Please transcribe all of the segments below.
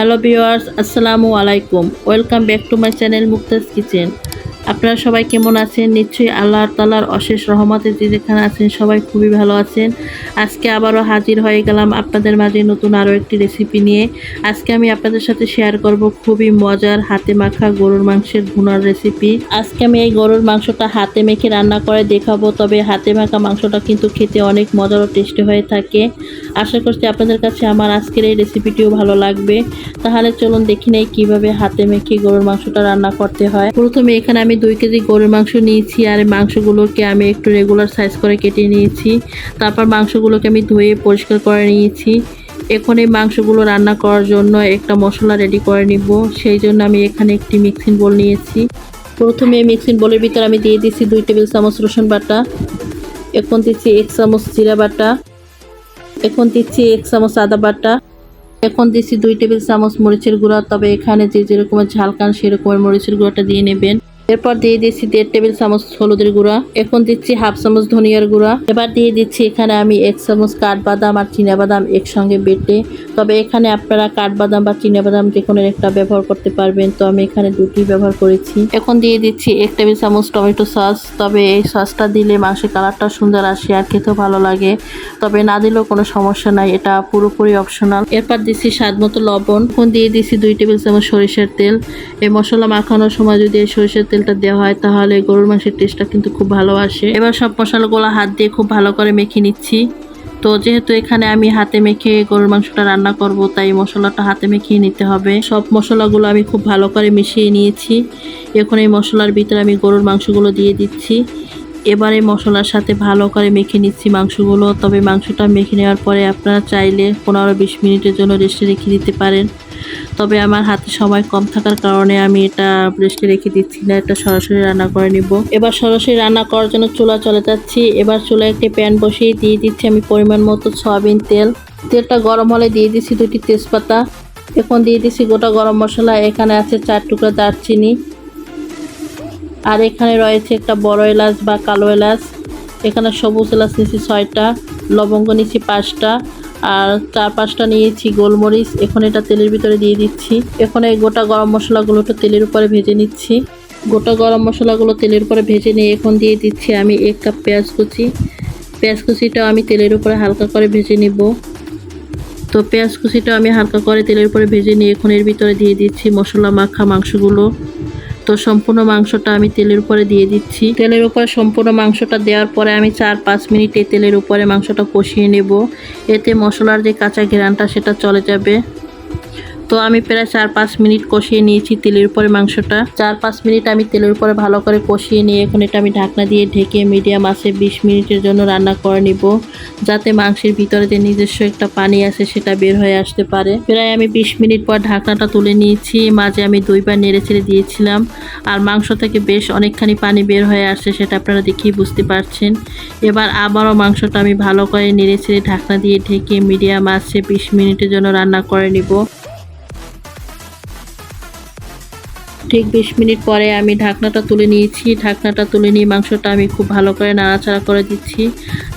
Hello viewers আসসালামু আলাইকুম। Welcome back to my channel Muktaz kitchen. আপনারা সবাই কেমন আছেন? নিশ্চয়ই আল্লাহ তালার অশেষ রহমতে যে যেখানে আছেন সবাই খুবই ভালো আছেন। আজকে আবারও হাজির হয়ে গেলাম আপনাদের মাঝে নতুন আরও একটি রেসিপি নিয়ে। আজকে আমি আপনাদের সাথে শেয়ার করব খুবই মজার হাতে মাখা গরুর মাংসের ভুনার রেসিপি আজকে আমি এই গরুর মাংসটা হাতে মেখে রান্না করে দেখাবো, তবে হাতে মাখা মাংসটা কিন্তু খেতে অনেক মজার ও টেস্টি হয়ে থাকে। আশা করছি আপনাদের কাছে আমার আজকের এই রেসিপিটিও ভালো লাগবে। তাহলে চলুন দেখি নেই কীভাবে হাতে মেখে গরুর মাংসটা রান্না করতে হয়। প্রথমে এখানে আমি দুই কেজি গরুর মাংস নিয়েছি আর মাংসগুলোকে আমি একটু রেগুলার সাইজ করে কেটে নিয়েছি। তারপর মাংসগুলোকে আমি ধুয়ে পরিষ্কার করে নিয়েছি। এখন এই মাংসগুলো রান্না করার জন্য একটা মশলা রেডি করে নিব। সেই জন্য আমি এখানে একটি মিক্সিং বোল নিয়েছি। প্রথমে মিক্সিং বোলের ভিতরে আমি দিয়ে দিচ্ছি দুই টেবিল চামচ রসুন বাটা। এখন দিচ্ছি এক চামচ জিরা বাটা। এখন দিচ্ছি এক চামচ আদা বাটা। এখন দিচ্ছি দুই টেবিল চামচ মরিচের গুঁড়া। তবে এখানে যে যেরকমের ঝাল খান সেরকমের মরিচের গুঁড়াটা দিয়ে নেবেন। এরপর দিয়ে দিচ্ছি দেড় টেবিল চামচ হলুদের গুঁড়া। এখন দিচ্ছি হাফ চামচ ধনিয়ার গুঁড়া। এবার দিয়ে দিচ্ছি এখানে আমি এক চামচ কাঠবাদাম আর বাদাম একসঙ্গে বেটে। তবে এখানে আপনারা কাঠবাদাম বা বাদাম যে কোনো একটা ব্যবহার করতে পারবেন। তো আমি এখানে দুটি ব্যবহার করেছি। এখন দিয়ে দিচ্ছি এক টেবিল চামচ টমেটো সস। তবে এই সসটা দিলে মাংসের কালারটা সুন্দর আসে আর খেতেও ভালো লাগে। তবে না দিলেও কোনো সমস্যা নাই। এটা পুরোপুরি অপশনাল এরপর দিচ্ছি স্বাদ মতো লবণ। এখন দিয়ে দিচ্ছি দুই টেবিল চামচ সরিষার তেল। এই মশলা মাখানোর সময় যদি এই সরিষার তেলটা দেওয়া হয়, তাহলে গরুর মাংসের টেস্টটা কিন্তু খুব ভালো আসে। এবার সব মশলাগুলো হাত দিয়ে খুব ভালো করে মেখে নিচ্ছি। তো যেহেতু এখানে আমি হাতে মেখে গরুর মাংসটা রান্না করব, তাই মশলাটা হাতে মেখিয়ে নিতে হবে। সব মশলাগুলো আমি খুব ভালো করে মিশিয়ে নিয়েছি। এখন এই মশলার ভিতরে আমি গরুর মাংসগুলো দিয়ে দিচ্ছি। এবারে মশলার সাথে ভালো করে মেখে নিচ্ছি মাংসগুলো, তবে মাংসটা মেখে নেওয়ার পরে আপনারা চাইলে পনেরো বিশ মিনিটের জন্য রেস্টে রেখে দিতে পারেন। তবে আমার হাতে সময় কম থাকার কারণে আমি এটা রেস্টে রেখে দিচ্ছি না, এটা সরাসরি রান্না করে নিব। এবার সরাসরি রান্না করার জন্য চুলা চলে যাচ্ছি। এবার চুলায় একটি প্যান বসিয়ে দিয়ে দিচ্ছি আমি পরিমাণ মতো সয়াবিন তেল। তেলটা গরম হলে দিয়ে দিচ্ছি দুটি তেজপাতা। এখন দিয়ে দিচ্ছি গোটা গরম মশলা, এখানে আছে চার টুকরা দারচিনি। আর এখানে রয়েছে একটা বড় এলাচ বা কালো এলাচ। এখানে সবুজ এলাচ নিয়েছি ছয়টা, লবঙ্গ নিয়েছি পাঁচটা, আর চার পাঁচটা নিয়েছি গোলমরিচ। এখন এটা তেলের ভিতরে দিয়ে দিচ্ছি। এখন এই গোটা গরম মশলাগুলো তেলের উপরে ভেজে নিচ্ছি। গোটা গরম মশলাগুলো তেলের উপরে ভেজে নিয়ে এখন দিয়ে দিচ্ছি আমি এক কাপ পেঁয়াজ কুচি। পেঁয়াজ কুচিটাও আমি তেলের উপরে হালকা করে ভেজে নিব। তো পেঁয়াজ কুচিটাও আমি হালকা করে তেলের উপরে ভেজে নিয়ে এখন এর ভিতরে দিয়ে দিচ্ছি মশলা, মাখা, মাংসগুলো। তো সম্পূর্ণ মাংসটা আমি তেলের উপরে দিয়ে দিচ্ছি। তেলের উপরে সম্পূর্ণ মাংসটা দেওয়ার পরে আমি চার পাঁচ মিনিট এই তেলের উপরে মাংসটা কষিয়ে নেব। এতে মশলার যে কাঁচা ঘেরানটা সেটা চলে যাবে। তো আমি প্রায় চার পাঁচ মিনিট কষিয়ে নিয়েছি তেলের উপরে মাংসটা। চার পাঁচ মিনিট আমি তেলের উপরে ভালো করে কষিয়ে নিয়ে এখন এটা আমি ঢাকনা দিয়ে ঢেকে মিডিয়াম আছে বিশ মিনিটের জন্য রান্না করে নিব, যাতে মাংসের ভিতরে যে নিজস্ব একটা পানি আছে সেটা বের হয়ে আসতে পারে। প্রায় আমি বিশ মিনিট পর ঢাকনাটা তুলে নিয়েছি, মাঝে আমি দুইবার নেড়ে ছেড়ে দিয়েছিলাম, আর মাংস থেকে বেশ অনেকখানি পানি বের হয়ে আসছে সেটা আপনারা দেখেই বুঝতে পারছেন। এবার আবারও মাংসটা আমি ভালো করে নেড়ে ছেড়ে ঢাকনা দিয়ে ঢেকে মিডিয়াম আছে বিশ মিনিটের জন্য রান্না করে নিব। ঠিক বিশ মিনিট পরে আমি ঢাকনাটা তুলে নিয়েছি। ঢাকনাটা তুলে নিয়ে মাংসটা আমি খুব ভালো করে নাড়াচাড়া করে দিচ্ছি।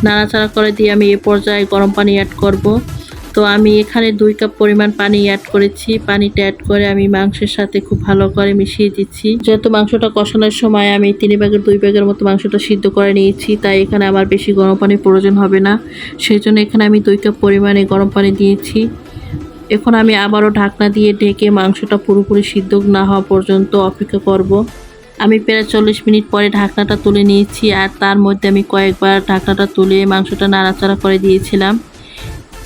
নাড়াচাড়া করে দিয়ে আমি এ পর্যায়ে গরম পানি অ্যাড করব। তো আমি এখানে দুই কাপ পরিমাণ পানি অ্যাড করেছি। পানিটা অ্যাড করে আমি মাংসের সাথে খুব ভালো করে মিশিয়ে দিচ্ছি। যেহেতু মাংসটা কষানোর সময় আমি তিন ব্যাগের দুই ভাগের মতো মাংসটা সিদ্ধ করে নিয়েছি, তাই এখানে আমার বেশি গরম পানির প্রয়োজন হবে না। সেই জন্য এখানে আমি দুই কাপ পরিমাণে গরম পানি দিয়েছি। এখন আমি আবারও ঢাকনা দিয়ে ঢেকে মাংসটা পুরোপুরি সিদ্ধ না হওয়া পর্যন্ত অপেক্ষা করব। আমি প্রায় চল্লিশ মিনিট পরে ঢাকনাটা তুলে নিয়েছি আর তার মধ্যে আমি কয়েকবার ঢাকনাটা তুলে মাংসটা নাড়াচাড়া করে দিয়েছিলাম।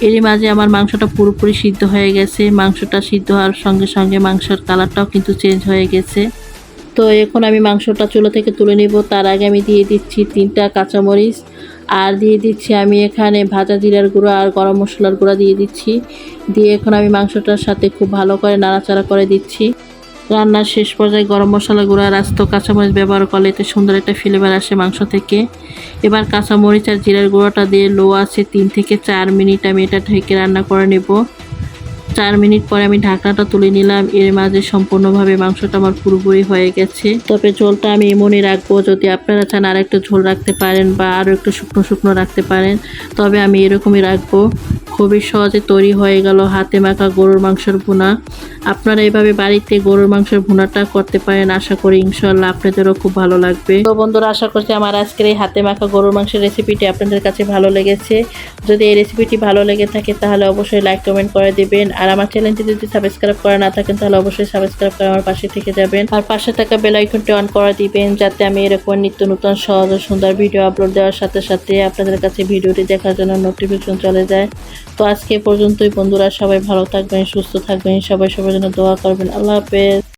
এরই মাঝে আমার মাংসটা পুরোপুরি সিদ্ধ হয়ে গেছে। মাংসটা সিদ্ধ হওয়ার সঙ্গে সঙ্গে মাংসের কালারটাও কিন্তু চেঞ্জ হয়ে গেছে। তো এখন আমি মাংসটা চুলো থেকে তুলে নেব। তার আগে আমি দিয়ে দিচ্ছি তিনটা কাঁচামরিচ। আর দিয়ে দিচ্ছি আমি এখানে ভাজা জিরার গুঁড়ো আর গরম মশলার গুঁড়ো দিয়ে দিচ্ছি। দিয়ে এখন আমি মাংসটার সাথে খুব ভালো করে নাড়াচাড়া করে দিচ্ছি। রান্নার শেষ পর্যায়ে গরম মশলা গুঁড়া রাস্ত কাঁচামরিচ ব্যবহার করলে এতে সুন্দর একটা ফ্লেভার আসে মাংস থেকে। এবার কাঁচামরিচ আর জিরার গুঁড়োটা দিয়ে লো আছে তিন থেকে চার মিনিট আমি এটা ঢেকে রান্না করে নেব। চার মিনিট পরে আমি ঢাকনাটা তুলে নিলাম। এর মাঝে সম্পূর্ণভাবে মাংসটা আমার পুরোপুরি হয়ে গেছে। তবে ঝোলটা আমি এমনই রাখব যদি আপনারা চান আর একটু ঝোল রাখতে পারেন বা আরও একটু শুকনো শুকনো রাখতে পারেন, তবে আমি এরকমই রাখব। খুবই সহজে তৈরি হয়ে গেল হাতে মাখা গরুর মাংসের ভুনা। আপনারা এভাবে বাড়িতে গরুর মাংসের ভুনাটা করতে পারেন, আশা করি ইনশাল্লাহ আপনাদেরও খুব ভালো লাগবে। তো বন্ধুরা, আশা করছি আমার আজকের এই হাতে মাখা গরুর মাংসের রেসিপিটি আপনাদের কাছে ভালো লেগেছে। যদি এই রেসিপিটি ভালো লেগে থাকে, তাহলে অবশ্যই লাইক কমেন্ট করে দিবেন। আর আমার চ্যানেলটি যদি সাবস্ক্রাইব করা না থাকেন, তাহলে অবশ্যই সাবস্ক্রাইব করে আমার পাশে থেকে যাবেন। আর পাশে থাকা বেল আইকনটি অন করে দিবেন, যাতে আমি এরকম নিত্য নতুন, সহজ ও সুন্দর ভিডিও আপলোড দেওয়ার সাথে সাথে আপনাদের কাছে ভিডিওটি দেখার জন্য নোটিফিকেশন চলে যায়। তো আজকে পর্যন্তই, বন্ধুরা। সবাই ভালো থাকবেন, সুস্থ থাকবেন, সবাই সবার জন্য দোয়া করবেন। আল্লাহ হাফেজ।